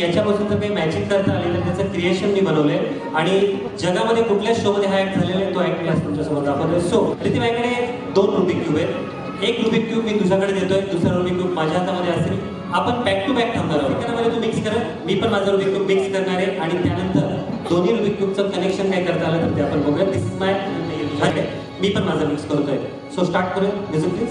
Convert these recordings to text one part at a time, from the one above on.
याच्यापासून जर काही मॅचिंग करता आलेलं तर त्याचं क्रिएशन मी बनवलंय. आणि जगामध्ये कुठल्याच शो मध्ये हा ऍक्ट झालेला आहे तो ऍक्ट मी आज तुमच्यासमोर दाखवतोय. सो प्रीती माझ्याकडे दोन रुबिक क्यूब आहेत. एक रुबिक क्यूब मी तुझ्याकडे देतोय दुसरा रुबिक क्यूब माझ्या हातामध्ये असेल. आपण बॅक टू बॅक थांबणार आहोत. त्यामध्ये तू मिक्स कर. मी पण माझा रुबिक क्यूब मिक्स करणार आहे. आणि त्यानंतर दोन्ही रुबिक क्यूबचं कनेक्शन काय करता आलं तर ते आपण बघूया. दिस इज माय मी पण माझा मिक्स करतोय. सो स्टार्ट करूया. म्युझिक प्लीज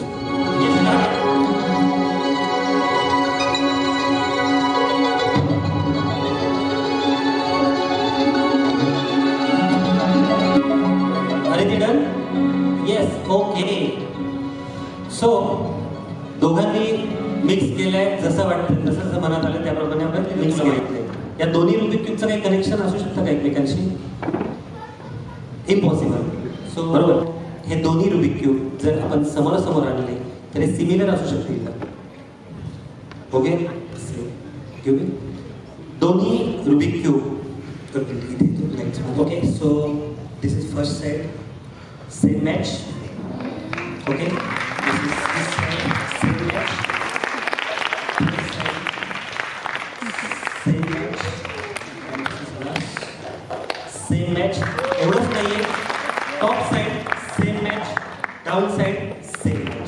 ती डन येस ओके सो दोघांनी मिक्स केलंय. जसं वाटतं जसं जसं मनात आलं त्याप्रमाणे आपण मिक्स केलं या दोन्ही रुबिक क्यूबचं काही कनेक्शन असू शकतं का एकमेकांशी? इम्पॉसिबल सो बरोबर. हे दोन्ही रुबिक क्यूब जर आपण समोरासमोर आणले तर हे सिमिलर असू शकतील का ओके क्यूब दोन्ही Rubik cube okay so this is first match. Okay? This is the same, same match. Same, same match. And this. Same match. All of the top side, same match. Down side, same match.